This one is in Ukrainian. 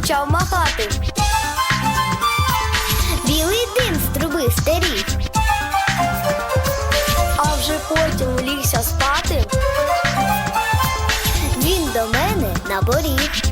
почав махати. Білий дим з труби старів. А вже потім лігся спати. Він до мене наборів.